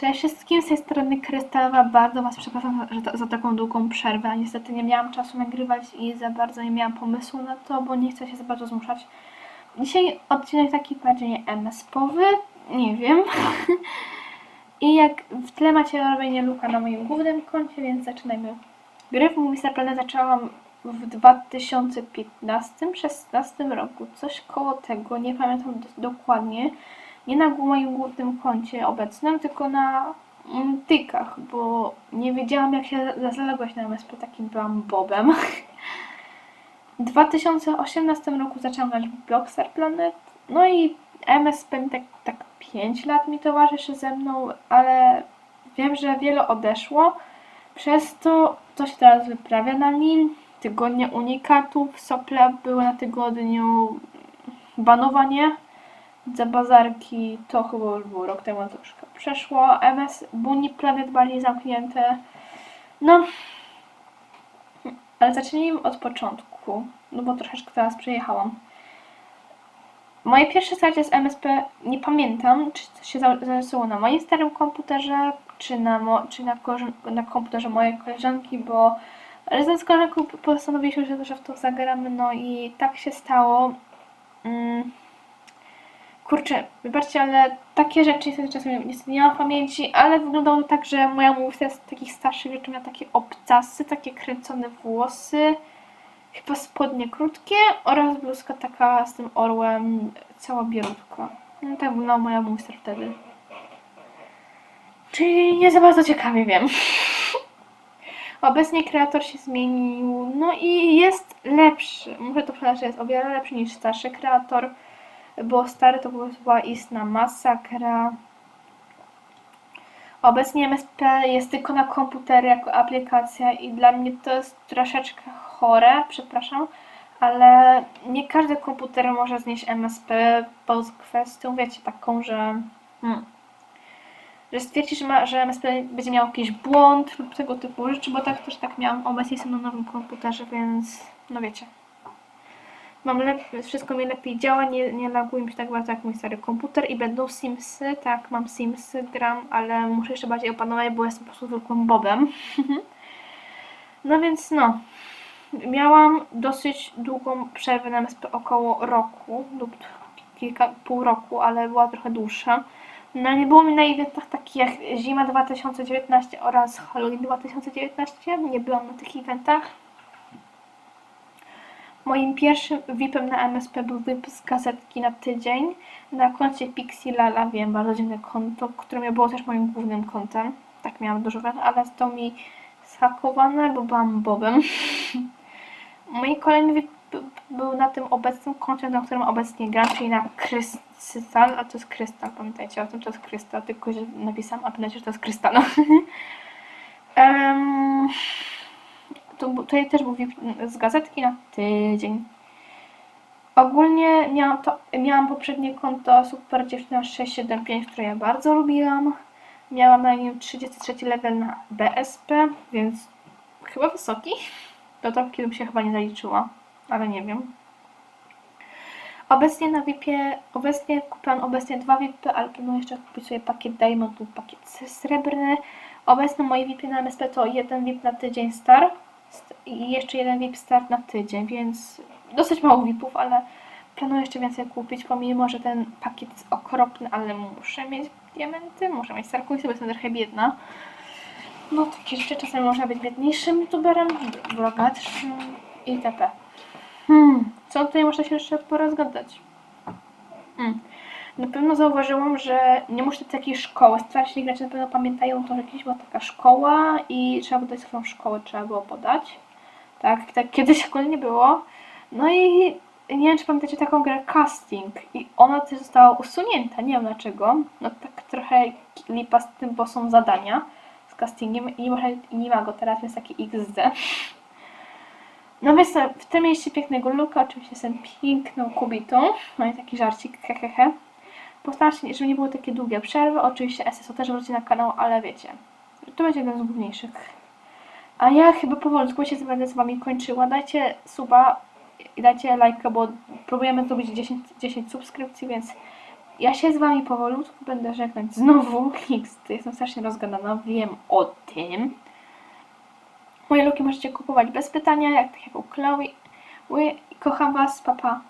Cześć wszystkim, z tej strony Krystalowa. Bardzo Was przepraszam to, za taką długą przerwę. Niestety nie miałam czasu nagrywać i za bardzo nie miałam pomysłu na to, bo nie chcę się za bardzo zmuszać. Dzisiaj odcinek taki bardziej MS-powy, nie wiem. I jak w tle macie robienie luka na moim głównym koncie, więc zaczynajmy. Gry w. Planet zaczęłam w 2015-16 roku. Coś koło tego, nie pamiętam do- dokładnie nie na moim głównym koncie obecnym, tylko na mm, tykach, bo nie wiedziałam jak się za- zalogować na MSP, takim byłam bobem. W 2018 roku zaczęłam grać w Blockstar Planet, no i MSP tak, tak 5 lat mi towarzyszy ze mną, ale wiem, że wiele odeszło, przez to co się teraz wyprawia na nim, tygodnie unikatów, sople były na tygodniu banowanie, za bazarki to chyba już było rok temu troszkę przeszło. MS Bunny Planet bardziej zamknięte. No, ale zacznijmy od początku, no bo troszeczkę teraz przejechałam. Moje pierwsze starcie z MSP nie pamiętam, czy to się za- zaczęło na moim starym komputerze, czy na, czy na, na komputerze mojej koleżanki, bo razem z koleżanką postanowiliśmy, że, że w to zagramy, no i tak się stało. Mm. Kurczę, wybaczcie, ale takie rzeczy niestety czasem niestety nie mam pamięci, ale wyglądało tak, że moja mówca z takich starszych rzeczy miała takie obcasy, takie kręcone włosy, chyba spodnie krótkie oraz bluzka taka z tym orłem, cała bielutka. No tak wyglądała moja mówca wtedy. Czyli nie za bardzo ciekawie wiem. Obecnie kreator się zmienił, no i jest lepszy. Muszę to przyznać, że jest o wiele lepszy niż starszy kreator bo stary to była istna masakra. Obecnie MSP jest tylko na komputery jako aplikacja i dla mnie to jest troszeczkę chore, przepraszam, ale nie każdy komputer może znieść MSP pod kwestią, wiecie, taką, że hmm, że stwierdzi, że, ma, że MSP będzie miał jakiś błąd lub tego typu rzeczy, bo tak też tak miałam. Obecnie jestem na nowym komputerze, więc no wiecie. Mam lep- wszystko mi lepiej działa, nie, nie laguje mi się tak bardzo jak mój stary komputer i będą Simsy, tak, mam Simsy, gram, ale muszę jeszcze bardziej opanować, bo jestem po prostu zwykłym bobem. no więc no, miałam dosyć długą przerwę na MSP, około roku lub kilka, pół roku, ale była trochę dłuższa. No nie było mi na eventach takich jak Zima 2019 oraz Halloween 2019, nie byłam na tych eventach. Moim pierwszym VIP-em na MSP był VIP z gazetki na tydzień na koncie Pixie Lala, wiem, bardzo dziwne konto, które było też moim głównym kontem. Tak miałam dużo lat, ale zostało mi zhakowane, bo byłam bobem. Mój kolejny VIP był na tym obecnym koncie, na którym obecnie gram, czyli na Krystal, a to jest Krystal, pamiętajcie o tym, to jest Krystal, tylko że napisałam, a pamiętajcie, że to jest Krystal. Em, to, tutaj też był z gazetki na tydzień. Ogólnie miałam, to, miałam poprzednie konto Super Dziewczyna 675, które ja bardzo lubiłam. Miałam na nim 33 level na BSP, więc chyba wysoki. Do to kiedy się chyba nie zaliczyła, ale nie wiem. Obecnie na VIP-ie, obecnie kupiłam obecnie dwa VIP-y, ale planuję jeszcze kupić sobie pakiet Diamond lub pakiet srebrny. Obecne moje VIP-y na MSP to jeden VIP na tydzień star st- i jeszcze jeden VIP start na tydzień, więc dosyć mało VIP-ów, ale planuję jeszcze więcej kupić, pomimo, że ten pakiet jest okropny, ale muszę mieć diamenty, muszę mieć star coinsy, bo jestem trochę biedna. No takie rzeczy czasami można być biedniejszym youtuberem, bogatszym itp. Hmm, co tutaj można się jeszcze porozgadać? Hmm. Na pewno zauważyłam, że nie muszę do takiej szkoły. Starsi gracze na pewno pamiętają to, że kiedyś była taka szkoła i trzeba było dać swoją szkołę, trzeba było podać. Tak, tak kiedyś akurat nie było. No i nie wiem, czy pamiętacie taką grę casting i ona też została usunięta, nie wiem dlaczego. No tak trochę lipa z tym, bo są zadania z castingiem i i nie ma go teraz, więc taki XD. No więc w tym mieście pięknego Luka, oczywiście jestem piękną kobietą. No i taki żarcik, hehehe. Postaram się, żeby nie były takie długie przerwy. Oczywiście SSO też wróci na kanał, ale wiecie, to będzie jeden z główniejszych. A ja chyba powolutku się będę z wami kończyła. Dajcie suba i dajcie lajka, bo próbujemy zdobyć 10, 10 subskrypcji, więc Ja się z Wami powolutku będę żegnać znowu. X, jestem strasznie rozgadana, wiem o tym. Moje luki możecie kupować bez pytania, jak tak jak u Chloe. Kocham Was, papa.